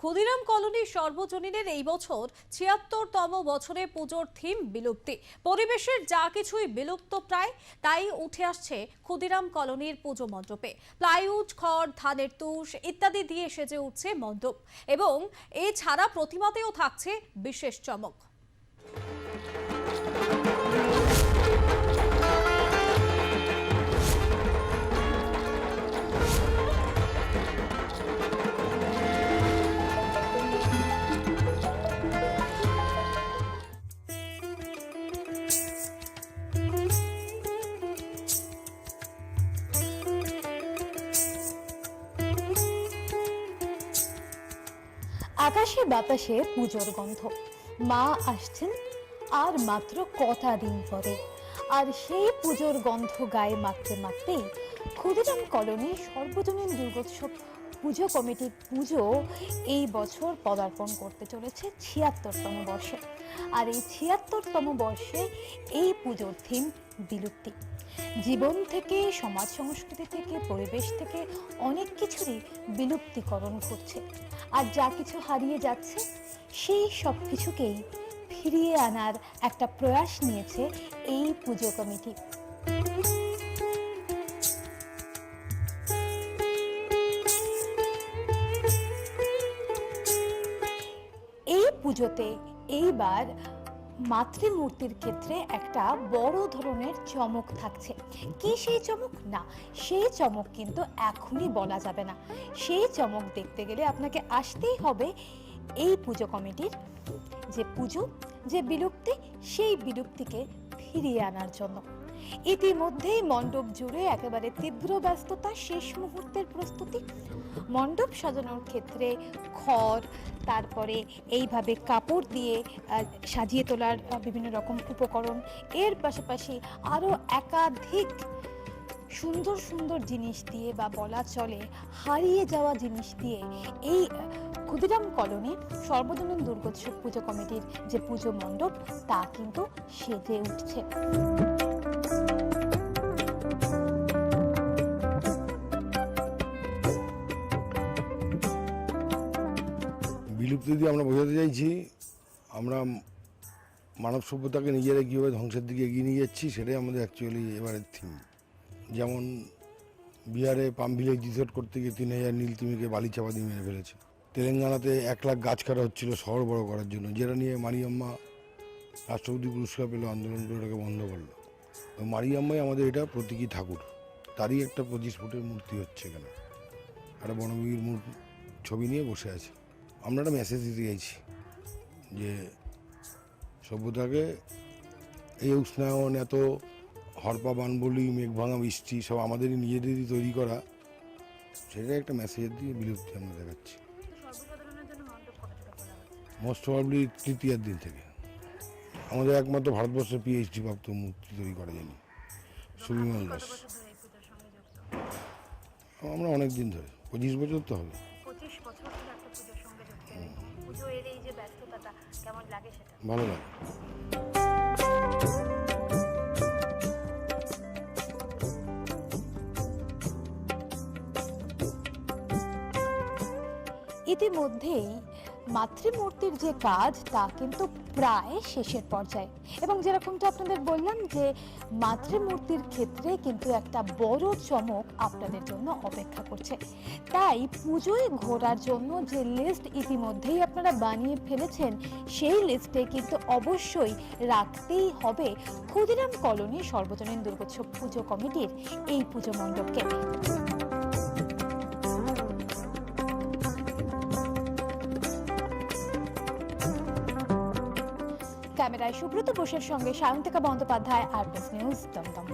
Khudiram colony সর্বজনীনের এই বছর ছিয়াত্তরতম বছরে পুজোর থিম বিলুপ্তি। পরিবেশের যা কিছুই বিলুপ্ত প্রায়, তাই উঠে আসছে ক্ষুদিরাম কলোনির পুজো মণ্ডপে। প্লাইউড, খড়, ধানের তুষ ইত্যাদি দিয়ে সেজে উঠছে মণ্ডপ এবং এছাড়া প্রতিমাতেও থাকছে বিশেষ চমক। আকাশে বাতাসে পুজোর গন্ধ। মা আসছেন আর মাত্র কটা দিন পরে। আর সেই পুজোর গন্ধ গায়ে মাখতে মাখতেই ক্ষুদিরাম কলোনির সর্বজনীন দুর্গোৎসব পুজো কমিটির পুজো এই বছর পদার্পণ করতে চলেছে ছিয়াত্তরতম বর্ষে। আর এই ছিয়াত্তরতম বর্ষে এই পুজোর থিম বিলুপ্তি। জীবন থেকে, সমাজ সংস্কৃতি থেকে, পরিবেশ থেকে অনেক কিছুরই বিলুপ্তিকরণ ঘটছে। আর যা কিছু হারিয়ে যাচ্ছে, সেই সব কিছুকেই ফিরিয়ে আনার একটা প্রয়াস নিয়েছে এই পুজো কমিটি। পুজোতে এইবার মাতৃমূর্তির ক্ষেত্রে একটা বড় ধরনের চমক থাকছে। কি সেই চমক? না, সেই চমক কিন্তু এখনই বলা যাবে না। সেই চমক দেখতে গেলে আপনাকে আসতেই হবে এই পুজো কমিটির যে পুজো, যে বিলুপ্তি, সেই বিলুপ্তিকে ফিরিয়ে আনার জন্য। ইতিমধ্যেই মণ্ডপ জুড়ে একেবারে তীব্র ব্যস্ততা শেষ মুহূর্তের প্রস্তুতি। মণ্ডপ সাজানোর ক্ষেত্রে খড়, তারপরে এইভাবে কাপড় দিয়ে সাজিয়ে তোলার বিভিন্ন রকম উপকরণ। এর পাশাপাশি আরও একাধিক সুন্দর সুন্দর জিনিস দিয়ে বা বলা চলে হারিয়ে যাওয়া জিনিস দিয়ে এই ক্ষুদিরাম কলোনি সর্বজনীন দুর্গোৎসব পুজো কমিটির যে পুজো মণ্ডপ, তা কিন্তু সেজে উঠছে। বিলুপ্তি দিয়ে আমরা বোঝাতে চাইছি, আমরা মানব সভ্যতাকে নিজেরা কীভাবে ধ্বংসের দিকে এগিয়ে নিয়ে যাচ্ছি সেটাই আমাদের অ্যাকচুয়ালি এবারের থিম যেমন বিহারে পাম ভিলেজ করতে গিয়ে তিন হাজার নীল তিমিকে বালি চাপা দিয়ে মেরে ফেলেছে। তেলেঙ্গানাতে এক লাখ গাছ কাটা হচ্ছিল শহর বড় করার জন্য, যেটা নিয়ে মারিয়াম্মা রাষ্ট্রপতি পুরস্কার পেল আন্দোলন করে ওটাকে বন্ধ করল। মারিয়াম্মাই আমাদের এটা প্রতীকী ঠাকুর। তারই একটা পঁচিশ ফুটের মূর্তি হচ্ছে এখানে। একটা বনবীর মূর্তি, ছবি নিয়ে বসে আছে। আমরা একটা মেসেজ দিতে চাইছি যে সভ্যতাকে এই উষ্ণায়ন এত হরপা বানবলি মেঘভাঙা বৃষ্টি সব আমাদেরই নিজেদেরই তৈরি করা সেটা একটা মেসেজ দিয়ে বিলুপ্তি আমরা দেখাচ্ছি। মোস্ট প্রবলি তৃতীয়ার দিন থেকে। আমাদের একমাত্র ভারতবর্ষের পিএইচডি প্রাপ্ত মূর্তি তৈরি করা যায়নি সুবিমল দাস। আমরা অনেক দিন ধরে পঁচিশ বছর তো হবে। পুজোর সঙ্গে পুজো এর এই যে ব্যস্ততাটা কেমন লাগে সেটা? ভালো লাগে। ইতিমধ্যেই মাতৃমূর্তির যে কাজ, তা কিন্তু প্রায় শেষের পর্যায়ে। এবং যেরকমটা আপনাদের বললাম যে, মাতৃমূর্তির ক্ষেত্রে কিন্তু একটা বড় চমক আপনাদের জন্য অপেক্ষা করছে। তাই পুজোয় ঘোরার জন্য যে লিস্ট ইতিমধ্যেই আপনারা বানিয়ে ফেলেছেন, সেই লিস্টে কিন্তু অবশ্যই রাখতেই হবে ক্ষুদিরাম কলোনি সর্বজনীন দুর্গোৎসব পুজো কমিটির এই পুজো মণ্ডপকে। ক্যামেরায় সুব্রত বোসের সঙ্গে সায়ন্তিকা বন্দ্যোপাধ্যায় আর নিউজ দমদম।